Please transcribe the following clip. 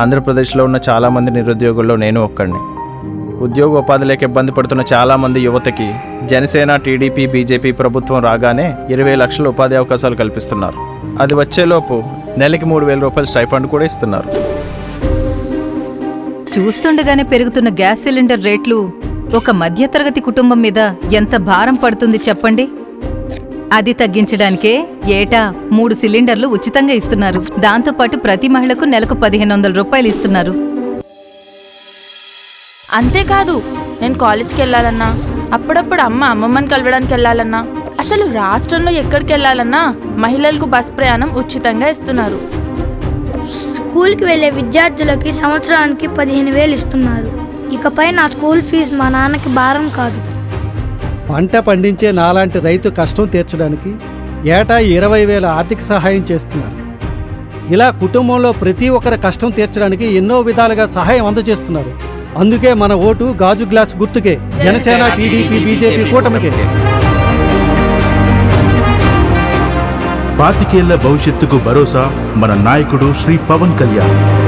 ఆంధ్రప్రదేశ్లో ఉన్న చాలామంది నిరుద్యోగుల్లో నేను ఒక్కడిని. ఉద్యోగ ఉపాధి లేక ఇబ్బంది పడుతున్న చాలామంది యువతకి జనసేన టీడీపీ బీజేపీ ప్రభుత్వం రాగానే ఇరవై లక్షల ఉపాధి అవకాశాలు కల్పిస్తున్నారు. అది వచ్చేలోపు నెలకి మూడు వేల రూపాయల స్టైఫండ్ కూడా ఇస్తున్నారు. చూస్తుండగానే పెరుగుతున్న గ్యాస్ సిలిండర్ రేట్లు ఒక మధ్యతరగతి కుటుంబం మీద ఎంత భారం పడుతుంది చెప్పండి? అది తగ్గించడానికే ఏటా మూడు సిలిండర్లు ఉచితంగా ఇస్తున్నారు. దాంతోపాటు ప్రతి మహిళకు నెలకు పదిహేను వందల రూపాయలు ఇస్తున్నారు. అంతేకాదు నేను కాలేజ్కి వెళ్ళాలన్నా అప్పుడప్పుడు అమ్మ అమ్మమ్మని కలవడానికి వెళ్ళాలన్నా అసలు రాష్ట్రంలో ఎక్కడికి వెళ్ళాలన్నా మహిళలకు బస్ ప్రయాణం ఉచితంగా ఇస్తున్నారు. స్కూల్కి వెళ్ళే విద్యార్థులకి సంవత్సరానికి పదిహేను వేలు ఇస్తున్నారు. ఇకపై నా స్కూల్ ఫీజు మా నాన్నకి భారం కాదు. పంట పండించే నాలాంటి రైతు కష్టం తీర్చడానికి ఏటా ఇరవై వేల ఆర్థిక సహాయం చేస్తున్నారు. ఇలా కుటుంబంలో ప్రతి ఒక్కరి కష్టం తీర్చడానికి ఎన్నో విధాలుగా సహాయం అందజేస్తున్నారు. అందుకే మన ఓటు గాజు గ్లాస్ గుర్తుకే. జనసేన టీడీపీ బీజేపీ కూటమికే. పాతికేళ్ళ భవిష్యత్తుకు భరోసా మన నాయకుడు శ్రీ పవన్ కళ్యాణ్.